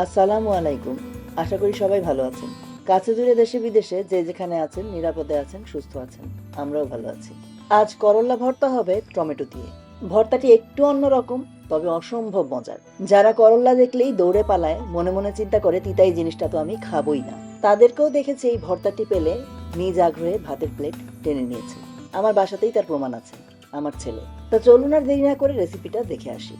আসসালামু আলাইকুম। আশা করি সবাই ভালো আছেন। কাছে দূরে দেশে বিদেশে যে যেখানে আছেন, নিরাপদে আছেন, সুস্থ আছেন, আমরাও ভালো আছি। আজ করল্লা ভর্তা হবে টমেটো দিয়ে। ভর্তাটি একটু অন্যরকম তবে অসম্ভব মজার। যারা করল্লা দেখলেই দৌড়ে পালায়, মনে মনে চিন্তা করে তিতাই জিনিসটা তো আমি খাবই না। তাদেরকেও দেখেছি এই ভর্তাটি পেলে নিজ আগ্রহে ভাতের প্লেট টেনে নিয়েছে। আমার বাসাতেই তার প্রমাণ আছে, আমার ছেলে। তো চলুন আর দেরি না করে রেসিপিটা দেখে আসি।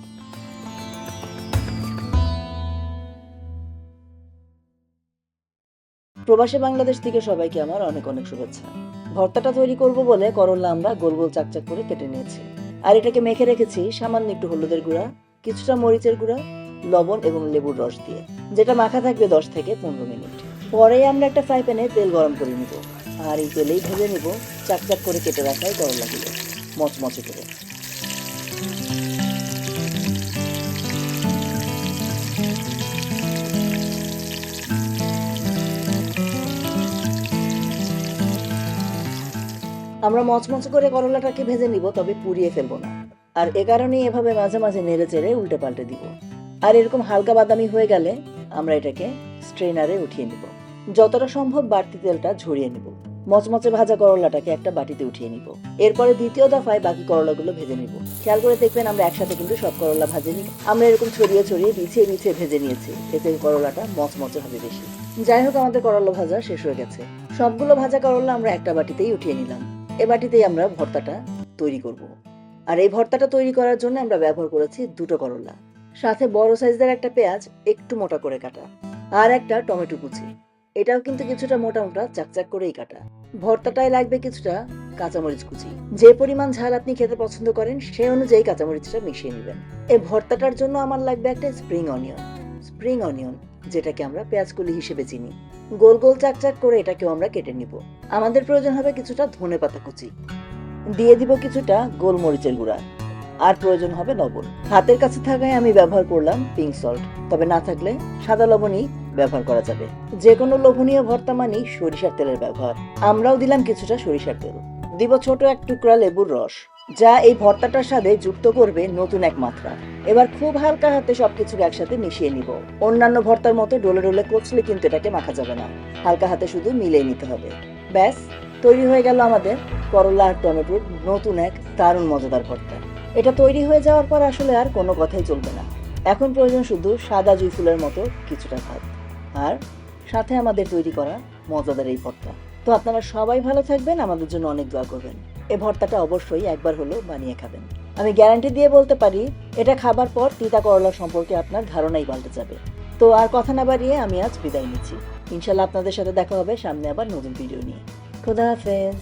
প্রবাসী বাংলাদেশ থেকে সবাইকে আমার অনেক অনেক শুভেচ্ছা। ভর্তাটা তৈরি করব বলে করল্লা আমরা গোল গোল চাকচাক করে কেটে নিয়েছি। আর এটাকে মেখে রেখেছি সামান্য একটু হলুদের গুঁড়া, কিছুটা মরিচের গুঁড়া, লবণ এবং লেবুর রস দিয়ে, যেটা মাখা থাকবে দশ থেকে পনেরো মিনিট। পরেই আমরা একটা ফ্রাই প্যানে তেল গরম করে নিব। আর এই তেলেই ভেজে নিব চাকচাক করে কেটে রাখাই করল্লাগুলো মচমচে করে। আমরা মচমচ করে করলাটাকে ভেজে নিব, তবে পুড়িয়ে ফেলব না। আর এ কারণেই এভাবে মাঝে মাঝে নেড়ে চেড়ে উল্টে পাল্টে দিব। আর এরকম হালকা বাদামি হয়ে গেলে আমরা এটাকে স্ট্রেনারে উঠিয়ে নিব। যতটা সম্ভব বাড়তি তেলটা ঝরিয়ে নিব। মচমচে ভাজা করলাটাকে একটা বাটিতে উঠিয়ে নিব। এরপরে দ্বিতীয় দফায় বাকি করলাগুলো ভেজে নিব। খেয়াল করে দেখবেন আমরা একসাথে কিন্তু সব করলা ভাজিনি। আমরা এরকম ছড়িয়ে ছড়িয়ে বিছিয়ে বিছিয়ে ভেজে নিয়েছি। এতে করলাটা মচমচে হবে বেশি। যাই হোক, আমাদের করলা ভাজা শেষ হয়ে গেছে। সবগুলো ভাজা করলা আমরা একটা বাটিতেই উঠিয়ে নিলাম। এ বাটিতেই আমরা ভর্তাটা তৈরি করব। আর এই ভর্তাটা তৈরি করার জন্য আমরা ব্যবহার করেছি দুটো করলা। সাথে বড় সাইজের একটা পেঁয়াজ একটু মোটা করে কাটা আর একটা টমেটো কুচি। এটাও কিন্তু কিছুটা মোটা মোটা, চাকচাক করেই কাটা। ভর্তাটায় লাগবে কিছুটা কাঁচামরিচ কুচি। যে পরিমাণ ঝাল আপনি খেতে পছন্দ করেন সেই অনুযায়ী কাঁচামরিচটা মিশিয়ে নেবেন। এই ভর্তাটার জন্য আমার লাগবে একটা স্প্রিং অনিয়ন। স্প্রিং অনিয়ন যেটাকে আমরা পেঁয়াজকলি হিসেবে চিনি। গোল গোল চাকচাক করে এটাকেও আমরা কেটে নিব। আমাদের প্রয়োজন হবে কিছুটা ধনে পাতা কুচি। দিয়ে দিব কিছুটা গোলমরিচের গুঁড়া। আর প্রয়োজন হবে লবণ। হাতের কাছে থাকায় আমি ব্যবহার করলাম পিঙ্ক সল্ট তবে না থাকলে সাদা লবণই ব্যবহার করা যাবে। যে কোনো লোভনীয় ভর্তা মানেই সরিষার তেলের ব্যবহার। আমরাও দিলাম কিছুটা সরিষার তেল। দিব ছোট এক টুকরা লেবুর রস। যা এই ভর্তাটার সাথে যুক্ত করবে নতুন এক মাত্রা। এবার খুব হালকা হাতে সবকিছু একসাথে মিশিয়ে নিব। অন্যান্য ভর্তার মতো ডোলে ডোলে কচলে কিন্তু এটাকে মাখা যাবে না। হালকা হাতে শুধু মিলিয়ে নিতে হবে। ব্যাস, তৈরি হয়ে গেল আমাদের করলা আর টমেটোর নতুন এক দারুণ মজাদার ভর্তা। এটা তৈরি হয়ে যাওয়ার পর আসলে আর কোনো কথাই চলবে না। এখন প্রয়োজন শুধু সাদা জুই ফুলের মতো কিছুটা ভাত। আর সাথে আমাদের তৈরি করা মজাদার এই ভর্তা। তো আপনারা সবাই ভালো থাকবেন, আমাদের জন্য অনেক দোয়া করবেন। এই ভর্তাটা অবশ্যই একবার হলেও বানিয়ে খাবেন। আমি গ্যারান্টি দিয়ে বলতে পারি, এটা খাবার পর তিতা করলা সম্পর্কে আপনার ধারণাই পাল্টে যাবে। তো আর কথা না বাড়িয়ে আমি আজ বিদায় নিচ্ছি। ইনশাল্লাহ আপনাদের সাথে দেখা হবে সামনে আবার নতুন ভিডিও নিয়ে। খোদা হাফেজ।